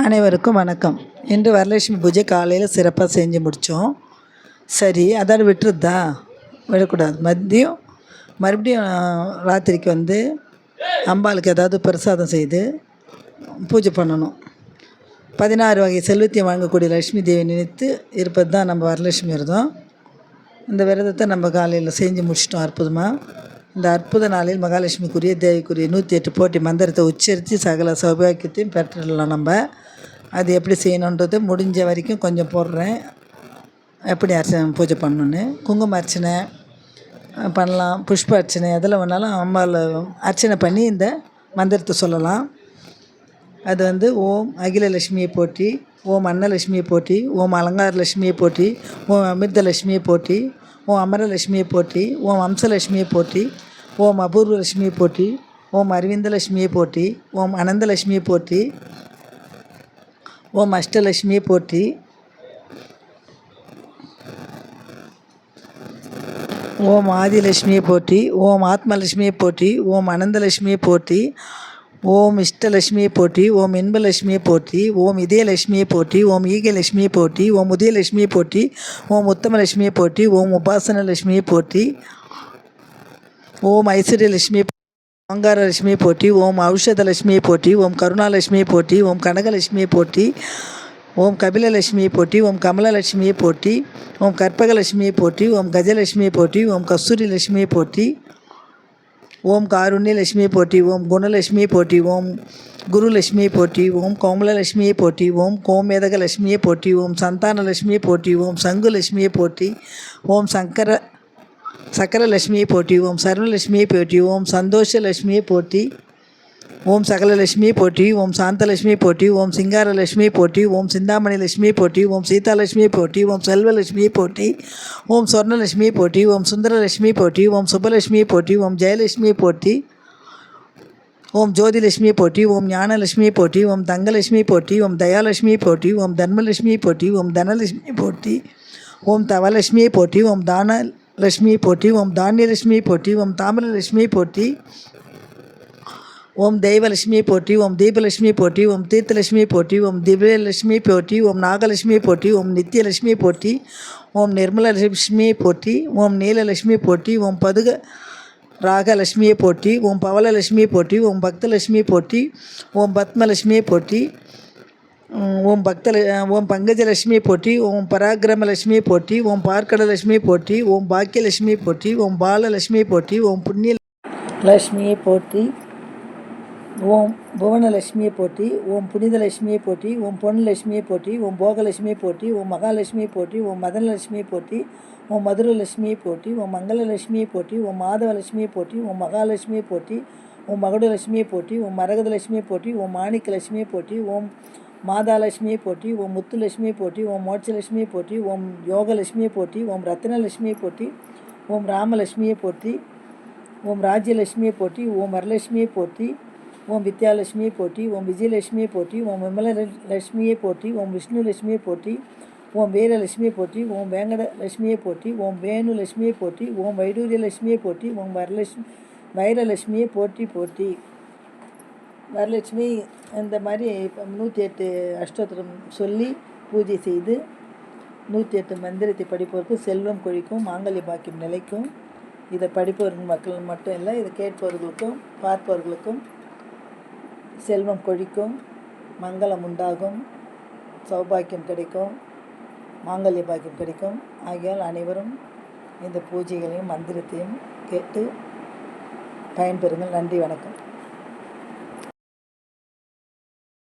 அனைவருக்கும் வணக்கம். இன்று வரலட்சுமி பூஜை காலையில் சிறப்பாக செஞ்சு முடித்தோம் சரி அதோட விட்டுருதா? விடக்கூடாது. மதியம் மறுபடியும் ராத்திரிக்கு வந்து அம்பாளுக்கு ஏதாவது பிரசாதம் செய்து பூஜை பண்ணணும். பதினாறு வகை செல்வத்தையும் வழங்கக்கூடிய லட்சுமி தேவி நினைத்து இருப்பது தான் நம்ம வரலட்சுமி விரதம். இந்த விரதத்தை நம்ம காலையில் செஞ்சு முடிச்சிட்டோம். அற்புதமாக இந்த அற்புத நாளில் மகாலட்சுமிக்குரிய தேவிக்குரிய நூற்றி எட்டு போட்டி மந்திரத்தை உச்சரித்து சகல சௌபாக்கியத்தையும் பெற்றுடலாம் நம்ம. அது எப்படி செய்யணுன்றது முடிஞ்ச வரைக்கும் கொஞ்சம் போடுறேன். எப்படி அர்ச்சனை பூஜை பண்ணணுன்னு குங்கும அர்ச்சனை பண்ணலாம். புஷ்ப அர்ச்சனை எதில் வேணாலும் அம்மாவில் அர்ச்சனை பண்ணி இந்த மந்திரத்தை சொல்லலாம். அது வந்து ஓம் அகிலலட்சுமியை போட்டி ஓம் அன்னலட்சுமியை போட்டி ஓம் அலங்கார லட்சுமியை போட்டி ஓம் அமிர்தலட்சுமியை போட்டி ஓம் அமரலட்சுமியை போற்றி ஓம் வம்சலட்சுமியை போற்றி ஓம் அபூர்வலட்சுமியை போற்றி ஓம் அரவிந்தலட்சுமியை போற்றி ஓம் அனந்தலட்சுமியை போற்றி ஓம் அஷ்டலட்சுமியை போற்றி. ஓம் ஆதிலட்சுமியை போற்றி ஓம் ஆத்மலட்சுமியை போற்றி ஓம் அனந்தலட்சுமியை போற்றி. ஓம் இஷ்டலட்சுமியை போற்றி ஓம் இன்பலட்சுமியை போற்றி ஓம் இதயலட்சுமியை போற்றி ஓம் ஈகலட்சுமியை போற்றி ஓம் உதயலட்சுமியை போற்றி ஓம் உத்தமலட்சுமியை போற்றி ஓம் உபாசனலட்சுமியை போற்றி ஓம் ஐஸ்வர்யலட்சுமியை அங்காரலட்சுமியை போற்றி ஓம் ஔஷதலட்சுமியை போற்றி ஓம் கருணாலட்சுமியை போற்றி ஓம் கனகலட்சுமியை போற்றி ஓம் கபிலலட்சுமியை போற்றி ஓம் கமலலட்சுமியை போற்றி ஓம் கற்பகலட்சுமியை போற்றி ஓம் கஜலட்சுமியை போற்றி ஓம் கஸ்தூரி லட்சுமியை போற்றி ஓம் காருண்யலட்சுமியை போற்றி ஓம் குணலட்சுமியை போற்றி ஓம் குருலட்சுமியை போற்றி ஓம் கோமலலட்சுமியை போற்றி ஓம் கோமேதகலட்சுமியை போற்றி ஓம் சந்தானலட்சுமியை போற்றி ஓம் சங்குலட்சுமியை போற்றி ஓம் சங்கர சக்கரலட்சுமியை போற்றி ஓம் சர்வலட்சுமியை போற்றி ஓம் சந்தோஷலட்சுமியை போற்றி ஓம் சகலலட்சுமியை போற்றி ஓம் சாந்தலட்சுமியை போற்றி ஓம் சிங்காரலட்சுமியை போற்றி ஓம் சிந்தாமணி லட்சுமியை போற்றி ஓம் சீதாலட்சுமியை போற்றி ஓம் செல்வலட்சுமியை போற்றி ஓம் சொர்ணலட்சுமியை போற்றி ஓம் சுந்தரலட்சுமியை போற்றி ஓம் சுபலட்சுமியை போற்றி ஓம் ஜெயலட்சுமியை போற்றி ஓம் ஜோதிலட்சுமியை போற்றி ஓம் ஞானலட்சுமியை போற்றி ஓம் தங்கலட்சுமியை போற்றி ஓம் தயாலட்சுமியை போற்றி ஓம் தர்மலட்சுமியை போற்றி ஓம் தனலட்சுமியை போற்றி ஓம் தவலட்சுமியை போற்றி ஓம் தானலட்சுமியை போற்றி ஓம் தானியலட்சுமியை போற்றி ஓம் தாமிரலட்சுமியை போற்றி ஓம் தெய்வலட்சுமியை போற்றி ஓம் தீபலட்சுமியை போற்றி ஓம் தீர்த்தலட்சுமியை போற்றி ஓம் திவ்யலட்சுமியை போற்றி ஓம் நாகலட்சுமியை போற்றி ஓம் நித்தியலட்சுமியை போற்றி ஓம் நிர்மலலட்சுமியை போற்றி ஓம் நீலலட்சுமியை போற்றி ஓம் பதுக ராகலட்சுமியை போற்றி ஓம் பவலலட்சுமியை போற்றி ஓம் பக்தலட்சுமியை போற்றி ஓம் பத்மலட்சுமியை போற்றி ஓம் பக்த ஓம் பங்கஜலட்சுமியை போற்றி ஓம் பராக்கிரமலட்சுமியை போற்றி ஓம் பார்க்கடலட்சுமியை போற்றி ஓம் பாக்கியலட்சுமியை போற்றி ஓம் பாலலட்சுமியை போற்றி ஓம் புண்ணிய லட்சுமியை போற்றி ஓம் புவனலட்சுமியை போற்றி ஓம் புனிதலட்சுமியை போற்றி ஓம் பொன்லட்சுமியை போற்றி ஓம் போகலட்சுமியை போற்றி ஓம் மகாலட்சுமியை போற்றி ஓம் மதனலட்சுமியை போற்றி ஓம் மதுரலட்சுமியை போற்றி ஓம் மங்களலட்சுமியை போற்றி ஓம் மாதவலட்சுமியை போற்றி ஓம் மகாலட்சுமியை போற்றி ஓம் மகுடலட்சுமியை போற்றி ஓம் மரகதலட்சுமியை போற்றி ஓம் மாணிக்கலட்சுமியை போற்றி ஓம் மாதாலட்சுமியை போற்றி ஓம் முத்துலட்சுமியை போற்றி ஓம் மோட்சலட்சுமியை போற்றி ஓம் யோகலட்சுமியை போற்றி ஓம் ரத்னலட்சுமியை போற்றி ஓம் ராமலட்சுமியை போற்றி ஓம் ராஜ்யலட்சுமியை போற்றி ஓம் வரலட்சுமியை போற்றி ஓம் வித்யாலட்சுமியை போற்றி ஓம் விஜயலட்சுமியை போற்றி ஓம் விமல லட்சுமியை போற்றி ஓம் விஷ்ணு லட்சுமியை போற்றி ஓம் வீரலட்சுமியை போற்றி ஓம் வேங்கட லட்சுமியை போற்றி ஓம் வேணு லட்சுமியை போற்றி ஓம் வைடூரிய லட்சுமியை போற்றி ஓம் வரலட்சுமி வைரலட்சுமியை போற்றி போற்றி. வரலட்சுமி இந்த மாதிரி நூற்றி எட்டு அஷ்டோத்திரம் சொல்லி பூஜை செய்து நூற்றி எட்டு மந்திரத்தை படிப்பவருக்கு செல்வம் கொழிக்கும் மாங்கல்ய பாக்கியம் நிலைக்கும். இதை படிப்பவர்கள் மக்கள் மட்டும் இல்லை இதை கேட்பவர்களுக்கும் பார்ப்பவர்களுக்கும் செல்வம் கொழிக்கும் மங்களம் உண்டாகும் சௌபாக்கியம் கிடைக்கும் மாங்கல்ய பாக்கியம் கிடைக்கும். ஆகியால் அனைவரும் இந்த பூஜைகளையும் மந்திரத்தையும் கேட்டு பயன்பெறுங்கள். நன்றி வணக்கம்.